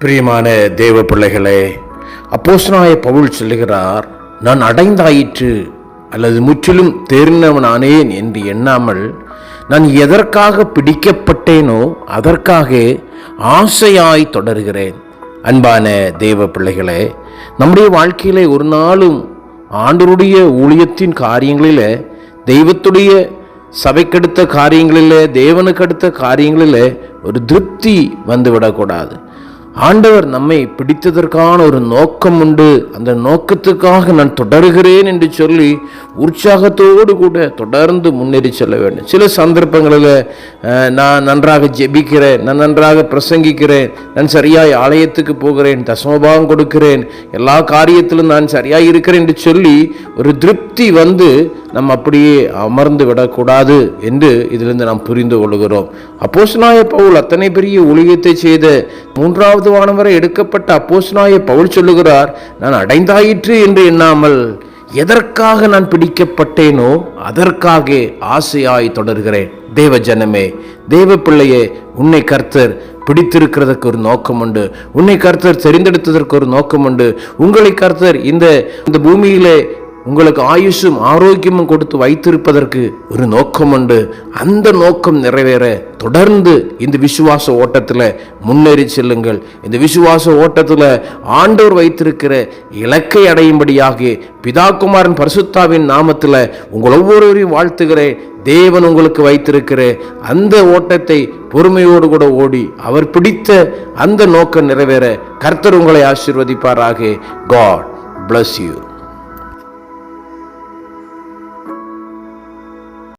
பிரியமான தேவ பிள்ளைகளே அப்போஸ்னாய பவுல் சொல்லுகிறார் நான் அடைந்தாயிற்று அல்லது முற்றிலும் தேர்ந்தவனானேன் என்று எண்ணாமல் நான் எதற்காக பிடிக்கப்பட்டேனோ அதற்காக ஆசையாய் தொடர்கிறேன். அன்பான தேவ பிள்ளைகளே நம்முடைய வாழ்க்கையிலே ஒரு நாளும் ஆண்டருடைய ஊழியத்தின் காரியங்களில் தெய்வத்துடைய சபைக்கடுத்த காரியங்களில் தேவனுக்கு அடுத்த காரியங்களில் ஒரு திருப்தி வந்துவிடக்கூடாது. ஆண்டவர் நம்மை பிடித்ததற்கான ஒரு நோக்கம் உண்டு. அந்த நோக்கத்துக்காக நான் தொடர்கிறேன் என்று சொல்லி உற்சாகத்தோடு கூட தொடர்ந்து முன்னேறி செல்ல வேண்டும். சில சந்தர்ப்பங்களில் நான் நன்றாக ஜெபிக்கிறேன் நான் நன்றாக பிரசங்கிக்கிறேன் நான் சரியாய் ஆலயத்துக்கு போகிறேன் தசமபாவம் கொடுக்கிறேன் எல்லா காரியத்திலும் நான் சரியாக இருக்கிறேன் என்று சொல்லி ஒரு திருப்தி வந்து நம்ம அப்படியே அமர்ந்து விடக்கூடாது என்று இதிலிருந்து நாம் புரிந்து கொள்கிறோம். அப்போஸ்தலனாய பவுல் அத்தனை பெரிய ஊழியத்தை செய்த மூன்றாவது வானம் வரை எடுக்கப்பட்ட அப்போஸ்தலனாய பவுல் சொல்லுகிறார் நான் அடைந்தாயிற்று என்று எண்ணாமல் எதற்காக நான் பிடிக்கப்பட்டேனோ அதற்காக ஆசையாய் தொடர்கிறேன். தேவ ஜனமே தேவ பிள்ளையே உன்னை கர்த்தர் பிடித்திருக்கிறதுக்கு ஒரு நோக்கம் உண்டு. உன்னை கர்த்தர் தெரிந்தெடுத்ததற்கு ஒரு நோக்கம் உண்டு. உங்களை கர்த்தர் இந்த இந்த பூமியிலே உங்களுக்கு ஆயுஷும் ஆரோக்கியமும் கொடுத்து வைத்திருப்பதற்கு ஒரு நோக்கம் உண்டு. அந்த நோக்கம் நிறைவேற தொடர்ந்து இந்த விசுவாச ஓட்டத்தில் முன்னேறி செல்லுங்கள். இந்த விசுவாச ஓட்டத்தில் ஆண்டவர் வைத்திருக்கிற இலக்கை அடையும்படியாக பிதாகுமாரன் பரிசுத்தாவின் நாமத்தில் உங்கள் ஒவ்வொருவரையும் வாழ்த்துகிறேன் தேவன் உங்களுக்கு வைத்திருக்கிற அந்த ஓட்டத்தை பொறுமையோடு கூட ஓடி அவர் பிடித்த அந்த நோக்கம் நிறைவேற கர்த்தர் உங்களை ஆசீர்வதிப்பாராக. God bless you